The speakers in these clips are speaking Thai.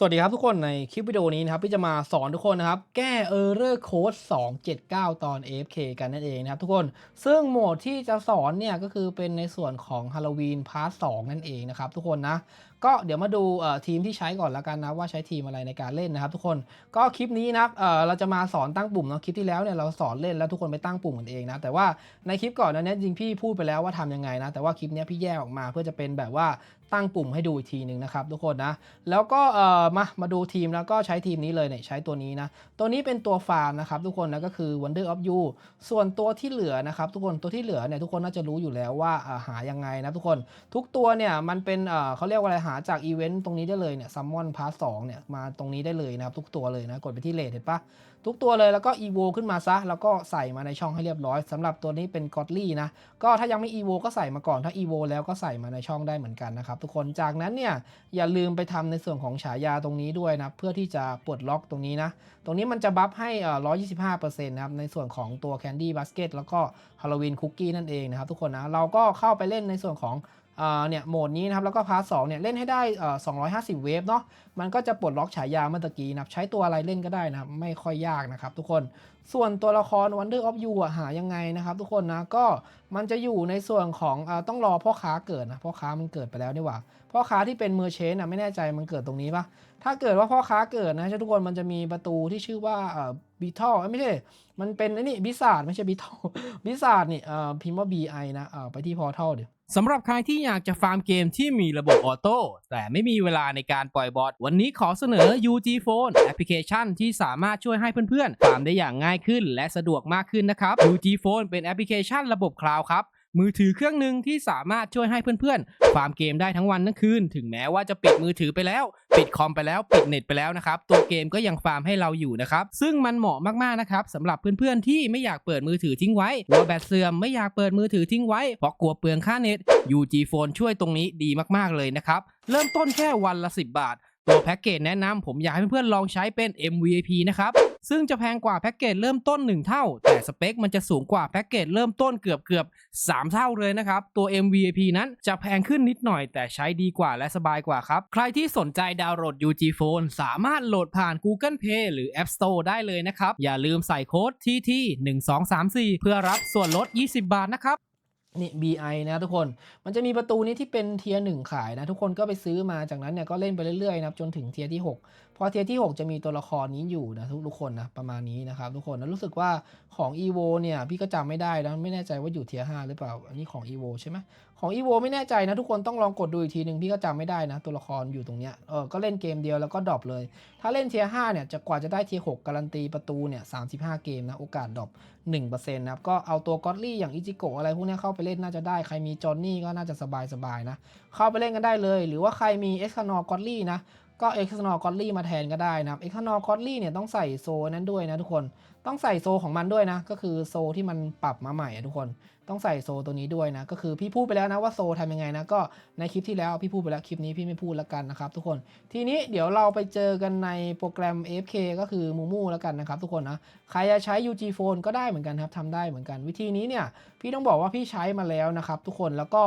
สวัสดีครับทุกคนในคลิปวิดีโอนี้นะครับพี่จะมาสอนทุกคนนะครับ แก้ Error Code 279 ตอน AFK กันนั่นเองนะครับทุกคนซึ่งโหมดที่จะสอนเนี่ยก็คือเป็นในส่วนของ Halloween Part 2 นั่นเองนะครับทุกคนนะ ก็เดี๋ยวมาดูทีมที่ใช้ก่อนล้วกันนะ ว่าใช้ทีมอะไรในการเล่นนะครับ ทุกคนก็คลิปนี้นะเเราจะมาสอนตั้งปุ่มเนาะคลิปที่แล้วเนี่ยเราสอนเล่นแล้วทุกคนไปตั้งปุ่มกันเองนะแต่ว่าในคลิปก่อนนั้นเนี่ยจริงพี่พูดไปแล้วว่าทำยังไงนะแต่ว่าคลิปนี้พี่แยกออกมาเพื่อจะเป็นแบบว่า ตั้งปุ่มให้ดูอีกทีหนึ่งนะครับทุกคนนะ แล้วก็เอ่อมามาดูทีมแล้วก็ใช้ทีมนี้เลยเนี่ยใช้ตัวนี้นะ ตัวนี้เป็นตัวฟาร์มนะครับทุกคนนะก็คือ Wonder of You ส่วนตัวที่เหลือนะครับทุกคนตัวที่เหลือเนี่ยทุกคนน่าจะรู้อยู่แล้วว่าอ่าหายังไงนะทุกคนทุกตัวเนี่ยมันเป็นเอ่อเขาเรียกว่าอะไรหาจากอีเวนต์ตรงนี้ได้เลยเนี่ยซัมมอนพาร์ทสเนี่ยมาตรงนี้ได้เลยนะครับทุกตัวเลยนะกดไปที่เลทเห็นปะทุกตัวเลยแล้วก็อีโวขึ้นมาซะแล้วก็ใส่มาในช่องให้เรียบร้อยสำหรับตัวนี้เป็นกอดลี่นะก็ถ้ายังไม่อีโวก็ใส่มาก่อนถ้าอีโวแล้วก็ใส่มาในช่องได้เหมือนกันนะครับทุกคนจากนั้นเนี่ยอย่าลืมไปทำในส่วนของฉายาตรงนี้ด้วยนะเพื่อที่จะปลดล็อกตรงนี้นะ ตรงนี้มันจะบัฟให้เอ่อร์เซ็นะครับในส่วนของตัวแคนดี้บัสเกตแล้วก็ฮาโลวีนคุกกี้นั่นเองนะครับทุกคนนะเราก็เข้าไปเล่นในส่วนของ เนี่ยโหมดนี้นะครับแล้วก็พาร์ทสเนี่ยเล่นให้ได้250 เวฟเนาะมันก็จะปลดล็อกฉายาเมื่อกี้นะครับใช้ตัวอะไรเล่นก็ได้นะไม่ค่อยยากนะครับทุกคนส่วนตัวละคร Wonder of You หายังไงนะครับ ทุกคนนะก็มันจะอยู่ในส่วนของอต้องรอพ่อค้าเกิดนะพ่อค้ามันเกิดไปแล้วนี่หว่าพ่อค้าที่เป็นเมอร์เชนอะไม่แน่ใจมันเกิดตรงนี้ปะถ้าเกิดว่าพ่อค้าเกิดนะทุกคนมันจะมีประตูที่ชื่อว่าเอ่อบีทอไม่ใช่ มันเป็นนี่บิซาร์ดไม่ใช่บิทอบิซาร์ดนี่พิมพ์ว่า BI นะเอ่อไปที่พอร์ทัลเดี๋ยว สำหรับใครที่อยากจะฟาร์มเกมที่มีระบบออโต้แต่ไม่มีเวลาในการปล่อยบอทวันนี้ขอเสนอ UG Phone แอปพลิเคชันที่สามารถช่วยให้เพื่อนๆ ฟาร์มได้อย่างง่ายขึ้นและสะดวกมากขึ้นนะครับ UG Phone เป็นแอปพลิเคชันระบบคลาวด์ครับมือถือเครื่องหนึ่งที่สามารถช่วยให้เพื่อนๆ ฟาร์มเกมได้ทั้งวันทั้งคืน ถึงแม้ว่าจะปิดมือถือไปแล้ว ปิดคอมไปแล้วปิดเน็ตไปแล้วนะครับ ตัวเกมก็ยังฟาร์มให้เราอยู่นะครับ ซึ่งมันเหมาะมากๆนะครับสำหรับเพื่อนๆที่ไม่อยากเปิดมือถือทิ้งไว้กลัวแบตเสื่อมไม่อยากเปิดมือถือทิ้งไว้เพราะกลัวเปลืองค่าเน็ต UG Phone ช่วยตรงนี้ดีมากๆเลยนะครับ เริ่มต้นแค่วันละ 10 บาท ตัวแพ็กเกจแนะนำผมอยากให้เพื่อนๆลองใช้เป็น MVP นะครับ ซึ่งจะแพงกว่าแพ็กเกจเริ่มต้น 1 เท่า แต่สเปคมันจะสูงกว่าแพ็กเกจเริ่มต้นเกือบเกือบ3 เท่าเลยนะครับ ตัว MVP นั้นจะแพงขึ้นนิดหน่อย แต่ใช้ดีกว่าและสบายกว่าครับ ใครที่สนใจดาวน์โหลด UG Phone สามารถโหลดผ่าน Google Play หรือ App Store ได้เลยนะครับ อย่าลืมใส่โค้ด TT 1 2 3 4 เพื่อรับส่วนลด 20 บาทนะครับ นี่ BI นะทุกคนมันจะมีประตูนี้ที่เป็นเทียร์หนึ่งขายนะ ทุกคนก็ไปซื้อมาจากนั้นเนี่ยก็เล่นไปเรื่อยๆนะจนถึงเทียร์ที่ 6 พอเทียร์ที่ 6 จะมีตัวละครนี้อยู่นะทุกทุกคนนะประมาณนี้นะครับทุกคนแล้วรู้สึกว่าของ EVO เนี่ยพี่ก็จำไม่ได้นะไม่แน่ใจว่าอยู่เทียร์5หรือเปล่าอันนี้ของ EVO ใช่ไหมของ EVO ไม่แน่ใจนะทุกคนต้องลองกดดูอีกทีหนึ่งพี่ก็จำไม่ได้นะตัวละครอยู่ตรงเนี้ยเออก็เล่นเกมเดียวแล้วก็ดรอปเลย ถ้าเล่นเทียห้าเนี่ยจะกว่าจะได้เทียหกการันตีประตูเนี่ยสาเกมนะโอกาสดรอป1%นะครับก็เอาตัวก็อตลี่อย่างอิจิโกะอะไรพวกนี้เข้าไปเล่นน่าจะได้ใครมีจอนนี่ก็น่าจะสบายๆนะเข้าไปเล่นกันได้เลย หรือว่าใครมีเอ็กซ์คานอร์กอตลี่นะ ก็เอ็กซ์คานอร์กอตลี่มาแทนก็ได้นะครับเอ็กซ์คานอร์กอตลี่เนี่ยต้องใส่โซนั้นด้วยนะทุกคน ต้องใส่โซของมันด้วยนะ ก็คือโซที่มันปรับมาใหม่อะทุกคน ต้องใส่โซตัวนี้ด้วยนะ ก็คือพี่พูดไปแล้วนะว่าโซทำยังไงนะ ก็ในคลิปที่แล้วพี่พูดไปแล้วคลิปนี้พี่ไม่พูดแล้วกันนะครับทุกคน ทีนี้เดี๋ยวเราไปเจอกันในโปรแกรม AFK ก็คือมูมูแล้วกันนะครับทุกคนนะ ใครจะใช้ UG Phone ก็ได้เหมือนกันครับทำได้เหมือนกัน วิธีนี้เนี่ยพี่ต้องบอกว่าพี่ใช้มาแล้วนะครับทุกคน แล้วก็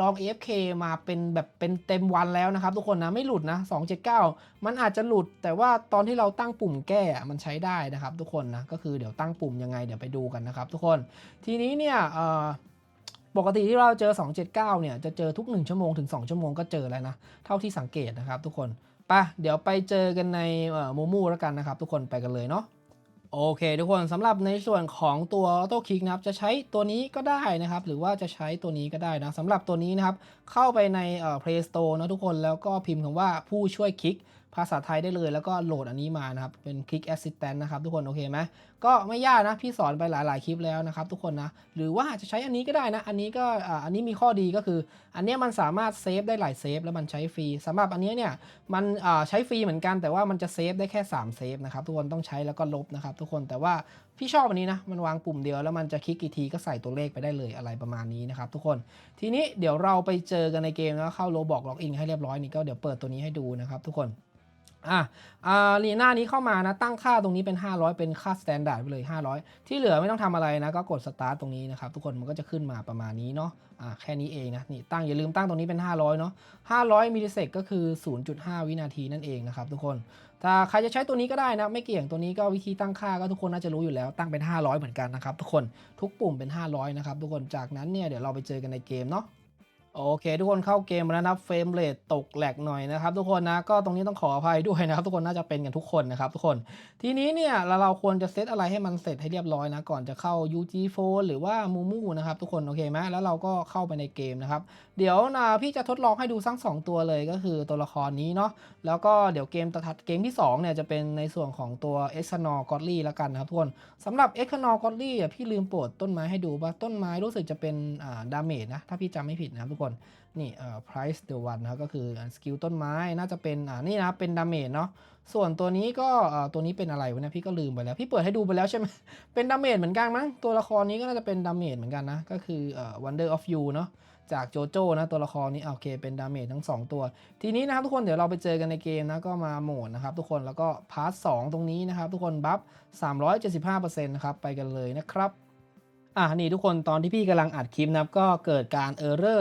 ลอง AFK มาเป็นแบบเป็นเต็มวันแล้วนะครับทุกคนนะ ไม่หลุดนะ279มันอาจจะหลุด แต่ว่าตอนที่เราตั้งปุ่มแก้อะมันใช้ได้นะครับ ทุกคนนะก็คือเดี๋ยวตั้งปุ่มยังไงเดี๋ยวไปดูกันนะครับ ทุกคนทีนี้เนี่ยปกติที่เราเจอ 279 เนี่ยจะเจอทุก 1 ชั่วโมงถึง 2 ชั่วโมงก็เจอแล้วนะ เท่าที่สังเกตนะครับ ทุกคนปะเดี๋ยวไปเจอกันในมูมูแล้วกันนะครับ ทุกคนไปกันเลยเนาะ โอเค ทุกคนสำหรับในส่วนของตัว Auto Kick นะครับจะใช้ตัวนี้ก็ได้นะครับ หรือว่าจะใช้ตัวนี้ก็ได้นะสำหรับตัวนี้นะครับ เข้าไปในเอ่อ Play Store นะทุกคนแล้วก็พิมพ์คำว่าผู้ช่วยคลิก ภาษาไทยได้เลย แล้วก็โหลดอันนี้มานะครับ เป็น Click Assistant นะครับทุกคนโอเคไหมก็ไม่ยากนะ พี่สอนไปหลาย ๆ คลิปแล้วนะครับทุกคนนะ หรือว่าจะใช้อันนี้ก็ได้นะ อันนี้ก็อันนี้มีข้อดีก็คือ อันเนี้ยมันสามารถเซฟได้หลายเซฟแล้วมันใช้ฟรีสำหรับอันเนี้ยเนี่ยมันใช้ฟรีเหมือนกันแต่ว่ามันจะเซฟได้แค่ 3 เซฟนะครับทุกคนต้องใช้แล้วก็ลบนะครับทุกคนแต่ว่าพี่ชอบอันนี้นะมันวางปุ่มเดียวแล้วมันจะคลิกกี่ทีก็ใส่ตัวเลขไปได้เลยอะไรประมาณนี้นะครับทุกคนทีนี้เดี๋ยวเราไปเจอกันในเกมแล้วเข้าโลบอกล็อกอินให้เรียบร้อยนี่ก็เดี๋ยวเปิดตัวนี้ให้ดูนะครับทุกคน อะอ่าลีน่านี้เข้ามานะ ตั้งค่าตรงนี้เป็น 500 เป็นค่า s t ต n d า r d ไปเลย 500 ที่เหลือไม่ต้องทำอะไรนะ ก็กด start ตรงนี้นะครับ ทุกคนมันก็จะขึ้นมาประมาณนี้เนาะอ่าแค่นี้เองนะ นี่ตั้งอย่าลืมตั้งตรงนี้เป็น 500 เนาะ500มิลลิเซกก็คือ 0.5 วินาทีนั่นเองนะครับทุกคน ถ้าใครจะใช้ตัวนี้ก็ได้นะ ไม่เกี่ยงตัวนี้ก็วิธีตั้งค่าก็ทุกคนน่าจะรู้อยู่แล้ว ตั้งเป็น 500 เหมือนกันนะครับทุกคน ทุกปุ่มเป็น 500 นะครับทุกคน จากนั้นเนี่ยเดี๋ยวเราไปเจอกันในเกมเนาะ โอเค ทุกคนเข้าเกมแล้วนะเฟรมเรทตกแหลกหน่อยนะครับ ทุกคนนะก็ตรงนี้ต้องขออภัยด้วยนะครับ ทุกคนน่าจะเป็นกันทุกคนนะครับ ทุกคนทีนี้เนี่ยเราเราควรจะเซตอะไรให้มันเสร็จให้เรียบร้อยนะก่อนจะเข้า UG Phone หรือว่า Mumu นะครับ ทุกคนโอเคไหมแล้วเราก็เข้าไปในเกมนะครับ เดี๋ยวนะพี่จะทดลองให้ดูทั้งสองตัวเลยก็คือตัวละครนี้เนาะแล้วก็เดี๋ยวเกมถัดเกมที่2เนี่ยจะเป็นในส่วนของตัว e x n o r g o d l y แล้วกันนะครับทุกคนสำหรับ e x n o r g o d l y อะพี่ลืมโปรดต้นไม้ให้ดูว่าต้นไม้รู้สึกจะเป็นอ่าดาเมจนะถ้าพี่จำไม่ผิดนะครับทุกคนนี่เอ่อ price the one นะครับก็คือสกิลต้นไม้น่าจะเป็นอ่านี่นะเป็นดาเมจเนาะส่วนตัวนี้ก็เอ่อตัวนี้เป็นอะไรวะเนี่ยพี่ก็ลืมไปแล้ว พี่เปิดให้ดูไปแล้วใช่ไหมเป็นดาเมจเหมือนกันมั้งตัวละครนี้ก็น่าจะเป็นดาเมจเหมือนกันนะก็คือเอ่อ Wonder of You เนาะจากโจโจ้นะตัวละครนี้โอเคเป็นดาเมจทั้ง 2 ตัว ทีนี้นะครับทุกคนเดี๋ยวเราไปเจอกันในเกมนะก็มาโหมดนะครับทุกคนแล้วก็พาร์ทสตรงนี้นะครับทุกคนบัฟ375%นะครับไปกันเลยนะครับ อะนี่ทุกคนตอนที่พี่กำลังอัดคลิปนะครับก็เกิดการ Error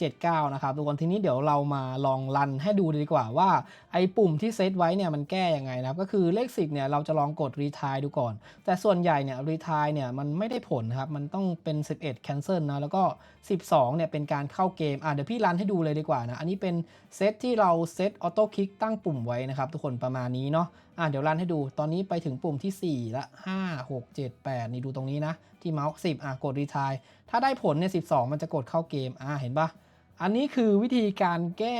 279 นะครับทุกคนทีนี้เดี๋ยวเรามาลองรันให้ดูดีกว่าว่าไอ้ปุ่มที่เซตไว้เนี่ยมันแก้ยังไงนะครับก็คือเลข10เนี่ยเราจะลองกด retry ดูก่อน แต่ส่วนใหญ่เนี่ย retry เนี่ยมันไม่ได้ผลครับมันต้องเป็น 11 cancel นะแล้วก็ 12เนี่ยเป็นการเข้าเกมอะเดี๋ยวพี่รันให้ดูเลยดีกว่านะอันนี้เป็นเซตที่เราเซตออโต้คลิกตั้งปุ่มไว้นะครับทุกคนประมาณนี้เนาะอะเดี๋ยวรันให้ดูตอนนี้ไปถึงปุ่มที่ 4 ละ 5 6 7 8 นี่ดูตรงนี้นะ ที่เมาส์10อะกดรีทายถ้าได้ผลเนี่ย12 มันจะกดเข้าเกมอะเห็นปะอันนี้คือวิธีการแก้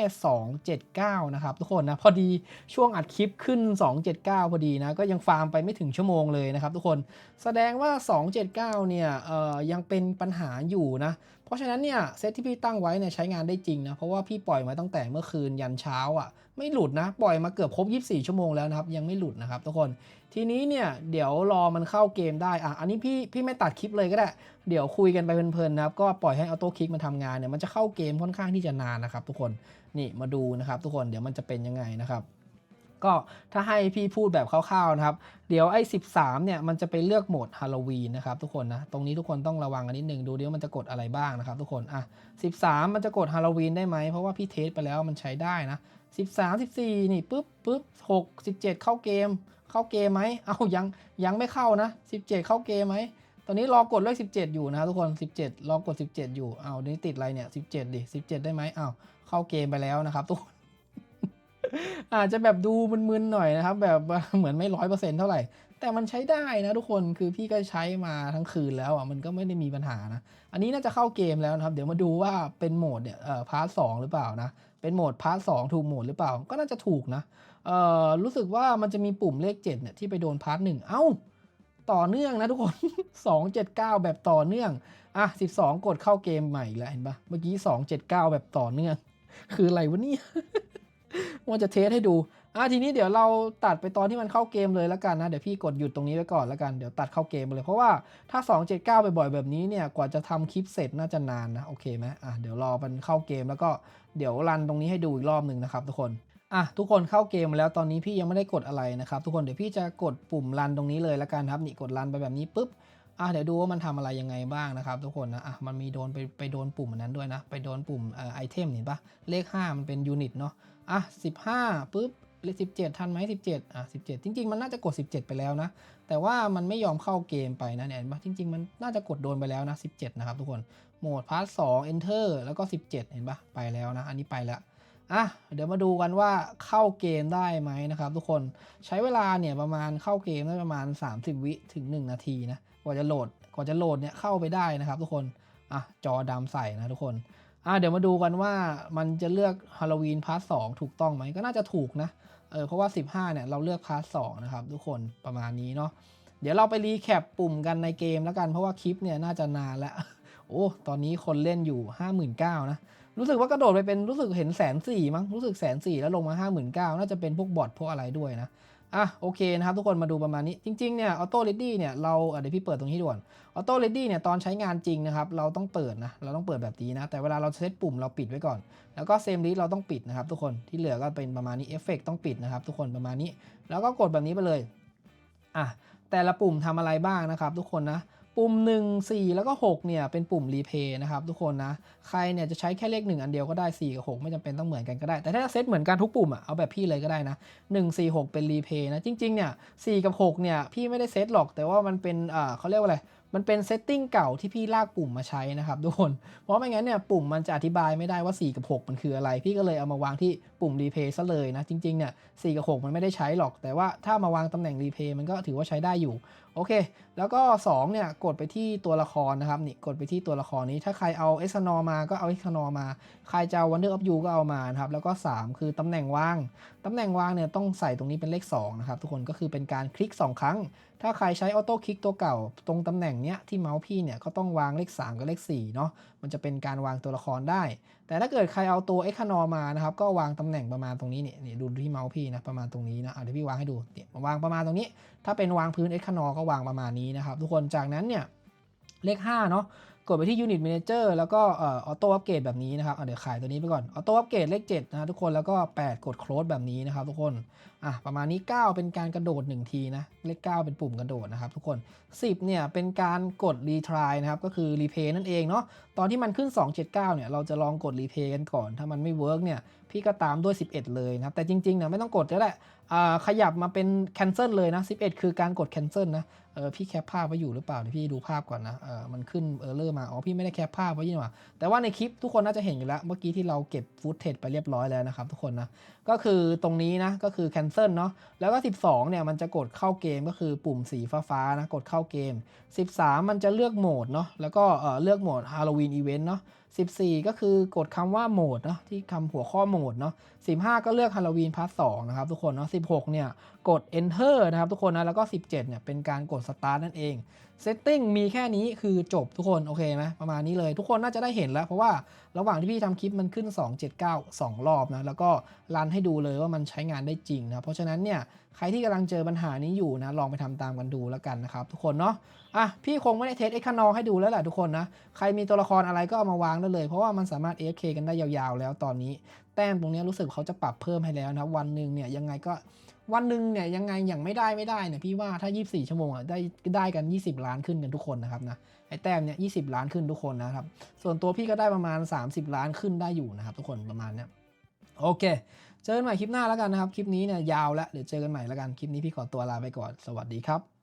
279 นะครับ ทุกคนนะ พอดีช่วงอัดคลิปขึ้น 279 พอดีนะ ก็ยังฟาร์มไปไม่ถึงชั่วโมงเลยนะครับทุกคนแสดงว่า 279 เนี่ยเอ่อยังเป็นปัญหาอยู่นะ เพราะฉะนั้นเนี่ยเซตที่พี่ตั้งไว้เนี่ยใช้งานได้จริงนะเพราะว่าพี่ปล่อยมาตั้งแต่เมื่อคืนยันเช้าอะไม่หลุดนะ ปล่อยมาเกือบครบ 24 ชั่วโมงแล้วนะครับ ยังไม่หลุดนะครับทุกคนทีนี้เนี่ยเดี๋ยวรอมันเข้าเกมได้อะอันนี้พี่พี่ไม่ตัดคลิปเลยก็ได้ เดี๋ยวคุยกันไปเพลินๆนะครับก็ปล่อยให้ออโต้คลิกมันทำงานเนี่ยมันจะเข้าเกมค่อนข้างที่จะนานนะครับทุกคนนี่มาดูนะครับทุกคนเดี๋ยวมันจะเป็นยังไงนะครับ ก็ถ้าให้พี่พูดแบบคร่าวๆนะครับ เดี๋ยวไอ้ 13 เนี่ยมันจะไปเลือกโหมดฮาโลวีนนะครับทุกคนนะ ตรงนี้ทุกคนต้องระวังกันนิดนึงดูดิว่ามันจะกดอะไรบ้างนะครับทุกคน อะ 13 มันจะกดฮาโลวีนได้ไหม เพราะว่าพี่เทสไปแล้วมันใช้ได้นะ 13 14 นี่ปุ๊บปุ๊บ6 17 เข้าเกม เข้าเกมไหม เอายังยังไม่เข้านะ 17 เข้าเกมไหมตอนนี้รอกดเลข 17 อยู่นะครับทุกคน 17 รอกด 17 อยู่ เอานี่ติดอะไรเนี่ย 17 ดิ 17 ได้ไหมเอาเข้าเกมไปแล้วนะครับทุกคน อาจจะแบบดูมึนๆหน่อยนะครับ แบบเหมือนไม่ร้อยเปอร์เซ็นต์เท่าไหร่ แต่มันใช้ได้นะทุกคนคือพี่ก็ใช้มาทั้งคืนแล้วอะมันก็ไม่ได้มีปัญหานะ อันนี้น่าจะเข้าเกมแล้วนะครับ เดี๋ยวมาดูว่าเป็นโหมดเนี่ยเอ่อพาร์ทสหรือเปล่านะ เป็นโหมดพาร์ทสถูกโหมดหรือเปล่า ก็น่าจะถูกนะเอ่อรู้สึกว่ามันจะมีปุ่มเลข 7เนี่ยที่ไปโดนพาร์ทหนึ่งเอ้าต่อเนื่องนะทุกคน 279 แบบต่อเนื่อง อะ 12 กดเข้าเกมใหม่แล้วเห็นปะเมื่อกี้ 279 แบบต่อเนื่อง คืออะไรวะเนี่ย ว่าจะเทสให้ดูอะทีนี้เดี๋ยวเราตัดไปตอนที่มันเข้าเกมเลยแล้วกันนะ เดี๋ยวพี่กดหยุดตรงนี้ไว้ก่อนแล้วกัน เดี๋ยวตัดเข้าเกมไปเลย เพราะว่าถ้า 279บ่อยแบบนี้เนี่ย กว่าจะทำคลิปเสร็จน่าจะนานนะ โอเคไหมอะเดี๋ยวรอมันเข้าเกมแล้วก็เดี๋ยวรันตรงนี้ให้ดูอีกรอบหนึ่งนะครับทุกคนอะทุกคนเข้าเกมมาแล้วตอนนี้พี่ยังไม่ได้กดอะไรนะครับ ทุกคนเดี๋ยวพี่จะกดปุ่มรันตรงนี้เลยแล้วกันครับนี่กดรันไปแบบนี้ปุ๊บอะเดี๋ยวดูว่ามันทำอะไรยังไงบ้างนะครับ ทุกคนนะอะมันมีโดนไปไปโดนปุ่มนนั้นด้วยนะ ไปโดนปุ่มเอ่อไอเทมเห็นปะเลข 5 มันเป็นยูนิตเนาะ อะ15ปุ๊บเลข17ทันไหม17อะ17จริง ๆ มันน่าจะกด17ไปแล้วนะ แต่ว่ามันไม่ยอมเข้าเกมไปนะเนี่ยเห็นปะจริง ๆ มันน่าจะกดโดนไปแล้วนะ17นะครับทุกคน โหมดพาร์ท2 enter แล้วก็17เห็นปะไปแล้วนะ อันนี้ไปแล้วอะเดี๋ยวมาดูกันว่าเข้าเกมได้ไหมนะครับ ทุกคนใช้เวลาเนี่ยประมาณเข้าเกมได้ประมาณ 30 วิถึง 1 นาทีนะกว่าจะโหลดกว่าจะโหลดเนี่ยเข้าไปได้นะครับ ทุกคนอะจอดำใส่นะทุกคน อะเดี๋ยวมาดูกันว่ามันจะเลือกฮาโลวีนพาร์ทสถูกต้องไหมก็น่าจะถูกนะเออเพราะว่า 15เนี่ยเราเลือกพาร์ทสนะครับทุกคนประมาณนี้เนาะเดี๋ยวเราไปรีแคปปุ่มกันในเกมแล้วกันเพราะว่าคลิปเนี่ยน่าจะนานแล้วโอ้ตอนนี้คนเล่นอยู่ 59,000นะรู้สึกว่ากระโดดไปเป็นรู้สึกเห็นแสนสี่มั้งรู้สึกแสนสี่แล้วลงมา 59,000น่าจะเป็นพวกบอทพวกอะไรด้วยนะ อะโอเคนะครับทุกคนมาดูประมาณนี้จริงๆเนี่ยออโต้เรดดี้เนี่ยเราเดี๋ยวพี่เปิดตรงนี้ด่วนออโต้เรดดี้เนี่ยตอนใช้งานจริงนะครับเราต้องเปิดนะเราต้องเปิดแบบนี้นะแต่เวลาเราเซตปุ่มเราปิดไว้ก่อน แล้วก็เซมลิสเราต้องปิดนะครับทุกคนที่เหลือก็เป็นประมาณนี้เอฟเฟกต้องปิดนะครับทุกคนประมาณนี้ แล้วก็กดแบบนี้ไปเลยอะแต่ละปุ่มทำอะไรบ้างนะครับทุกคนนะ ปุ่ม 1 4 แล้วก็ 6 เนี่ย เป็นปุ่มรีเพย์นะครับทุกคนนะ ใครเนี่ยจะใช้แค่เลข 1 อันเดียวก็ได้ 4 กับ 6 ไม่จำเป็นต้องเหมือนกันก็ได้ แต่ถ้าเซตเหมือนกันทุกปุ่มอะ เอาแบบพี่เลยก็ได้นะ 1 4 6 เป็นรีเพย์นะ จริง ๆ เนี่ย 4 กับ 6 เนี่ย พี่ไม่ได้เซตหรอก แต่ว่ามันเป็นอ่าเขาเรียกว่าอะไร มันเป็นเซตติ้งเก่าที่พี่ลากปุ่มมาใช้นะครับทุกคน เพราะไม่งั้นเนี่ยปุ่มมันจะอธิบายไม่ได้ว่า 4 กับ 6 มันคืออะไร พี่ก็เลยเอามาวางที่ ปุ่มรีเพย์ซะเลยนะ จริงๆเนี่ย4กับ 6 มันไม่ได้ใช้หรอก แต่ว่าถ้ามาวางตำแหน่งรีเพย์มันก็ถือว่าใช้ได้อยู่ โอเค แล้วก็ 2 เนี่ย กดไปที่ตัวละครนะครับ นี่ กดไปที่ตัวละครนี้ ถ้าใครเอาเอ็กซ์นอมาก็เอาเอ็กซ์นอมา ใครจะเอา Wonder of You ก็เอามานะครับ แล้วก็ 3 คือตำแหน่งวาง ตำแหน่งวางเนี่ยต้องใส่ตรงนี้เป็นเลข2นะครับทุกคน ก็คือเป็นการคลิก 2 ครั้ง ถ้าใครใช้ออโต้คลิกตัวเก่า ตรงตำแหน่งเนี้ยที่เมาส์พี่เนี่ยก็ต้องวางเลข3กับเลข4เนาะ มันจะเป็นการวางตัวละครได้แต่ถ้าเกิดใครเอาตัวเอ็กคานอมานะครับก็วางตำแหน่งประมาณตรงนี้เนี่ยนี่ดูที่เมาส์พี่นะประมาณตรงนี้นะเดี๋ยวพี่วางให้ดูเนี่ยวางประมาณตรงนี้ ถ้าเป็นวางพื้นเอ็กคานอก็วางประมาณนี้นะครับทุกคนจากนั้นเนี่ยเลข5เนาะกดไปที่ Unit Manager แล้วก็ออโต้อัปเกรดแบบนี้นะครับเดี๋ยวขายตัวนี้ไปก่อนออโต้อัปเกรดเลข7นะทุกคนแล้วก็ 8 กด close แบบนี้นะครับทุกคน อะประมาณนี้ 9 เป็นการกระโดด 1 ทีนะ เลข 9 เป็นปุ่มกระโดดนะครับทุกคน 10 เนี่ย เป็นการกด retry นะครับ ก็คือ replay นั่นเองเนาะตอนที่มันขึ้น 279 เนี่ย เราจะลองกด replay กันก่อน ถ้ามันไม่ work เนี่ย พี่ก็ตามด้วย 11 เลยนะครับ แต่จริงๆเนี่ยไม่ต้องกดก็ได้ขยับมาเป็น cancel เลยนะ 11 คือการกด cancel นะเออพี่แคปภาพไว้อยู่หรือเปล่าเดี๋ยวพี่ดูภาพก่อนนะเออมันขึ้นเออร์เลอร์มาอ๋อพี่ไม่ได้แคปภาพไว้ยี่หว่าแต่ว่าในคลิปทุกคนน่าจะเห็นอยู่แล้วเมื่อกี้ที่เราเก็บฟุตเทจไปเรียบร้อยแล้วนะครับทุกคนนะก็คือตรงนี้นะก็คือ cancel เนาะแล้วก็ 12เนี่ยมันจะกดเข้าเกมก็คือปุ่มสีฟ้าๆนะกดเข้าเกม 13 มันจะเลือกโหมดเนาะแล้วก็เเลือกโหมด Halloween Event เนาะ 14 ก็คือกดคำว่าโหมดเนาะที่คำหัวข้อโหมดเนาะ15 ก็เลือก Halloween Part 2นะครับทุกคนเนาะ16 เนี่ยกด enter นะครับทุกคนนะแล้วก็ 17 เนี่ยเป็นการกด start นั่นเอง setting มีแค่นี้คือจบทุกคนโอเคไหมประมาณนี้เลยทุกคนน่าจะได้เห็นแล้ว เพราะว่าระหว่างที่พี่ทำคลิปมันขึ้น 279 2 รอบนะแล้วก็รันให้ดูเลยว่ามันใช้งานได้จริงนะเพราะฉะนั้นเนี่ย ใครที่กำลังเจอปัญหานี้อยู่นะ ลองไปทำตามกันดูแล้วกันนะครับทุกคนเนาะ อะ พี่คงไม่ได้เทสเอ็กคานอให้ดูแล้วแหละทุกคนนะ ใครมีตัวละครอะไรก็เอามาวางได้เลย เพราะว่ามันสามารถ AFK กันได้ยาวๆ แล้วตอนนี้ แต้มตรงนี้รู้สึกเขาจะปรับเพิ่มให้แล้วนะ วันหนึ่งเนี่ยยังไงก็วันหนึ่งเนี่ยยังไงอย่างไม่ได้ไม่ได้เนี่ยพี่ว่าถ้า 24 ชั่วโมงอะได้ได้กัน 20 ล้านขึ้นกันทุกคนนะครับนะไอ้แต้มเนี่ย20 ล้านขึ้นทุกคนนะครับ ส่วนตัวพี่ก็ได้ประมาณ 30 ล้านขึ้นได้อยู่นะครับทุกคนประมาณเนี้ยโอเค เจอกันใหม่คลิปหน้าแล้วกันนะครับ คลิปนี้เนี่ยยาวแล้วเดี๋ยวเจอกันใหม่แล้วกัน คลิปนี้พี่ขอตัวลาไปก่อน สวัสดีครับ